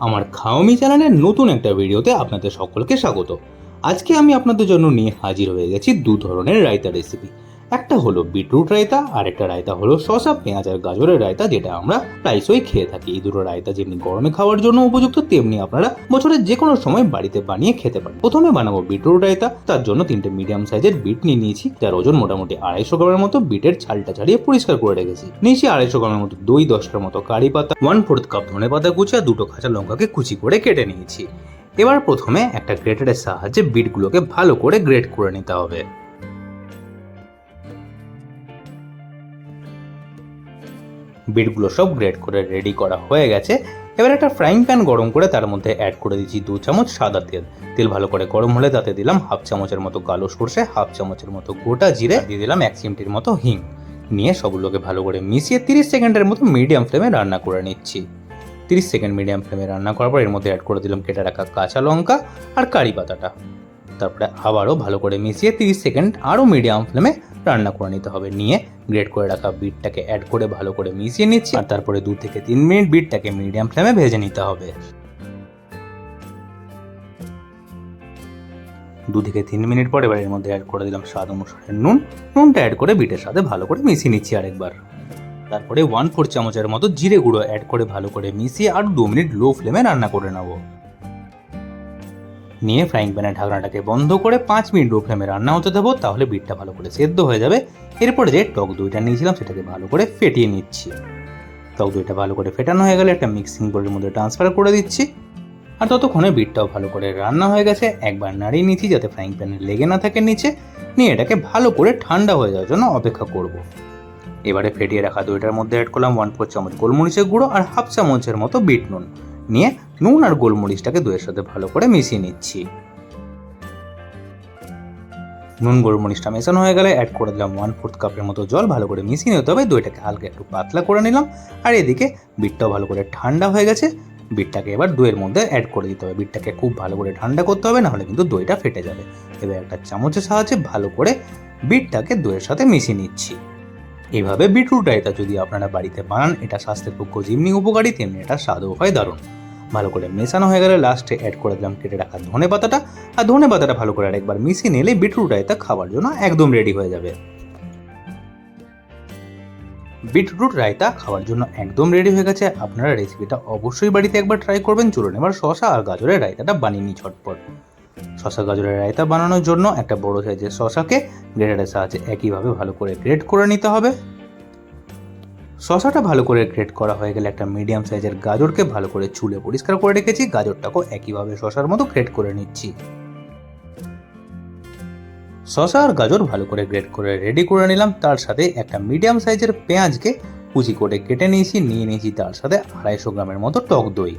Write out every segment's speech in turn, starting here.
আমার খাওয়ামি চ্যানেলের নতুন একটা ভিডিওতে আপনাদের সকলকে স্বাগত। আজকে আমি আপনাদের জন্য নিয়ে হাজির হয়ে গেছি দু ধরনের রায়তা রেসিপি একটা হলো বিটরুট রায়তা, আর একটা রায়তা হলো শসা, পেঁয়াজ আর গাজরের রায়তা, যেটা আমরা প্রায়শই খেয়ে থাকি। এই দুটো রায়তা যেমনি গরমে খাওয়ার জন্য উপযুক্ত, তেমনি আপনারা বছরের যে কোনো সময় বাড়িতে বানিয়ে খেতে পারেন। প্রথমে বানাবো বিটরুট রায়তা। তার জন্য তিনটে মিডিয়াম সাইজের বিট নিয়ে নিয়েছি। যার ওজন মোটামুটি আড়াইশো গ্রামের মতো। বিটের ছালটা ছাড়িয়ে পরিষ্কার করে রেখেছি। নিয়েছি আড়াইশো গ্রামের মতো দই দশটার মতো কারি পাতা ওয়ান ফোর্থ কাপ ধনে পাতা কুচি আর দুটো কাঁচা লঙ্কাকে কুচি করে কেটে নিয়েছি। এবার প্রথমে একটা গ্রেটারের সাহায্যে বিটগুলোকে ভালো করে গ্রেট করে নিতে হবে। বিটগুলো সব গ্রেড করে রেডি করা হয়ে গেছে। এবার একটা ফ্রাইং প্যান গরম করে তার মধ্যে অ্যাড করে দিচ্ছি দু চামচ সাদা তেল। তেল ভালো করে গরম হলে তাতে দিলাম হাফ চামচের মতো কালো সর্ষে হাফ চামচের মতো গোটা জিরে, দিয়ে দিলাম এক চিমটির মতো হিং। নিয়ে সবগুলোকে ভালো করে মিশিয়ে তিরিশ সেকেন্ডের মতো মিডিয়াম ফ্লেমে রান্না করে নিচ্ছি। তিরিশ সেকেন্ড মিডিয়াম ফ্লেমে রান্না করার পর এর মধ্যে অ্যাড করে দিলাম কেটে রাখা কাঁচা লঙ্কা আর কারি পাতাটা। তারপরে আবারও ভালো করে মিশিয়ে তিরিশ সেকেন্ড আরও মিডিয়াম ফ্লেমে রান্না করে নিতে হবে। নিয়ে গ্রেট করে রাখা বিটটাকে অ্যাড করে ভালো করে মিশিয়ে নিচ্ছি আর তারপরে দু থেকে তিন মিনিট বিটটাকে মিডিয়াম ফ্লেমে ভেজে নিতে হবে। দু থেকে তিন মিনিট পরে এবার এর মধ্যে অ্যাড করে দিলাম স্বাদ অনুসারে নুন। নুনটা অ্যাড করে বিটের সাথে ভালো করে মিশিয়ে নিচ্ছি আরেকবার। তারপরে ওয়ান ফোর চামচের মতো জিরে গুঁড়ো অ্যাড করে ভালো করে মিশিয়ে আর দু মিনিট লো ফ্লেমে রান্না করে নেব। নিয়ে ফ্রাইং প্যানের ঢাকনাটাকে বন্ধ করে পাঁচ মিনিট লো ফ্লেমে রান্না হতে দেবো, তাহলে বিটটা ভালো করে সেদ্ধ হয়ে যাবে। এরপরে যে টক দইটা নিয়েছিলাম, সেটাকে ভালো করে ফেটিয়ে নিচ্ছি। টক দইটা ভালো করে ফেটানো হয়ে গেলে একটা মিক্সিং বোর্ডের মধ্যে ট্রান্সফার করে দিচ্ছি। আর ততক্ষণে বিটটাও ভালো করে রান্না হয়ে গেছে। একবার নাড়িয়ে নিচ্ছি যাতে ফ্রাইং প্যানে লেগে না থাকে নিচে। নিয়ে এটাকে ভালো করে ঠান্ডা হয়ে যাওয়ার জন্য অপেক্ষা করব। এবারে ফেটিয়ে রাখা দইটার মধ্যে অ্যাড করলাম ওয়ান ফোর চামচ গোলমরিচের গুঁড়ো আর হাফ চামচের মতো বিট নুন। নিয়ে নুন আর গোলমরিচটাকে দইয়ের সাথে ভালো করে মিশিয়ে নিচ্ছি। নুন, গোলমরিচটা মেশানো হয়ে গেলে অ্যাড করে দিলাম ওয়ান ফোর্থ কাপের মতো জল, ভালো করে মিশিয়ে নিতে হবে। দইটাকে হালকা একটু পাতলা করে নিলাম। আর এদিকে বিটটাও ভালো করে ঠান্ডা হয়ে গেছে। বিটটাকে এবার দইয়ের মধ্যে অ্যাড করে দিতে হবে। বিটটাকে খুব ভালো করে ঠান্ডা করতে হবে, নাহলে কিন্তু দইটা ফেটে যাবে। এবার একটা চামচের সাহায্যে ভালো করে বিটটাকে দইয়ের সাথে মিশিয়ে নিচ্ছি। এইভাবে বিটরুট রায়তা যদি আপনারা বাড়িতে বানান, এটা স্বাস্থ্যের পক্ষ যেমনি উপকারী, তেমনি এটা স্বাদও হয় দারুণ। ভালো করে মেশানো হয়ে গেলে লাস্টে অ্যাড করে দিলাম কেটে রাখা ধনে পাতাটা। আর ধনে পাতাটা ভালো করে আরেকবার মিশিয়ে নিলে বিটরুট রায়তা খাওয়ার জন্য একদম রেডি হয়ে যাবে। বিটরুট রায়তা খাওয়ার জন্য একদম রেডি হয়ে গেছে। আপনারা রেসিপিটা অবশ্যই বাড়িতে একবার ট্রাই করবেন। চলুন এবার শশা আর গাজরের রায়তাটা বানিয়ে নিই ঝটপট। শশা গাজরের রায়তা বানানোর জন্য একটা বড় সাইজের শশাকে গ্রেটারের সাহায্যে একইভাবে ভালো করে গ্রেট করে নিতে হবে। শশাটা ভালো করে গ্রেট করা হয়ে গেলে একটা মিডিয়াম সাইজের গাজরকে ভালো করে চুলে পরিষ্কার করে রেখেছি। গাজরটাকেও একইভাবে শশার মতো গ্রেট করে নিচ্ছি। শশা আর গাজর ভালো করে গ্রেট করে রেডি করে নিলাম। তার সাথে একটা মিডিয়াম সাইজের পেঁয়াজকে কুচি করে কেটে নিয়েছি। নিয়ে নিয়েছি তার সাথে আড়াইশো গ্রামের মতো টক দই।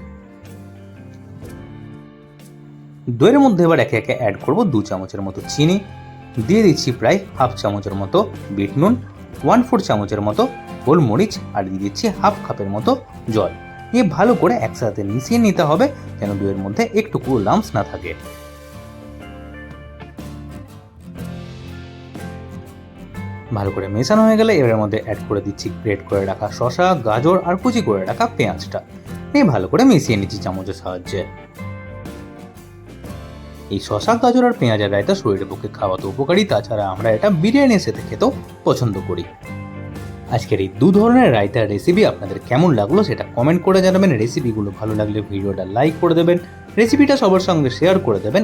দইয়ের মধ্যে এবার একে একে অ্যাড করব দু চামচের মতো চিনি। দিয়ে দিচ্ছি প্রায় হাফ চামচের মতো বিট নুন ওয়ান ফোর চামচের মতো গোলমরিচ আর দিয়ে দিচ্ছি হাফ কাপের মতো জল। নিয়ে ভালো করে একসাথে মিশিয়ে নিতে হবে যেন দুয়ের মধ্যে একটুকু লাম্পস না থাকে। ভালো করে মেশানো হয়ে গেলে এর মধ্যে অ্যাড করে দিচ্ছি গ্রেট করে রাখা শসা, গাজর আর কুচি করে রাখা পেঁয়াজটা। নিয়ে ভালো করে মিশিয়ে নিচ্ছি চামচের সাহায্যে। এই শশা গাজর আর পেঁয়াজের রায়তা শরীরের পক্ষে খাওয়া তো উপকারী, তাছাড়া আমরা এটা বিরিয়ানির সাথে খেতেও পছন্দ করি। আজকের এই দু ধরনের রায়তার রেসিপি আপনাদের কেমন লাগল সেটা কমেন্ট করে জানাবেন। রেসিপিগুলো ভালো লাগলে ভিডিওটা লাইক করে দেবেন। রেসিপিটা সবার সঙ্গে শেয়ার করে দেবেন।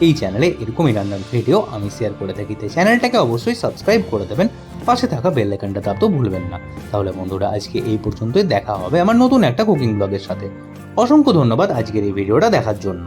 এই চ্যানেলে এরকমই রান্নার ভিডিও আমি শেয়ার করে থাকি। তাই চ্যানেলটাকে অবশ্যই সাবস্ক্রাইব করে দেবেন। পাশে থাকা বেল আইকনটা তাতেও ভুলবেন না। তাহলে বন্ধুরা, আজকে এই পর্যন্তই। দেখা হবে আমার নতুন একটা কুকিং ব্লগের সাথে। অসংখ্য ধন্যবাদ আজকের এই ভিডিওটা দেখার জন্য।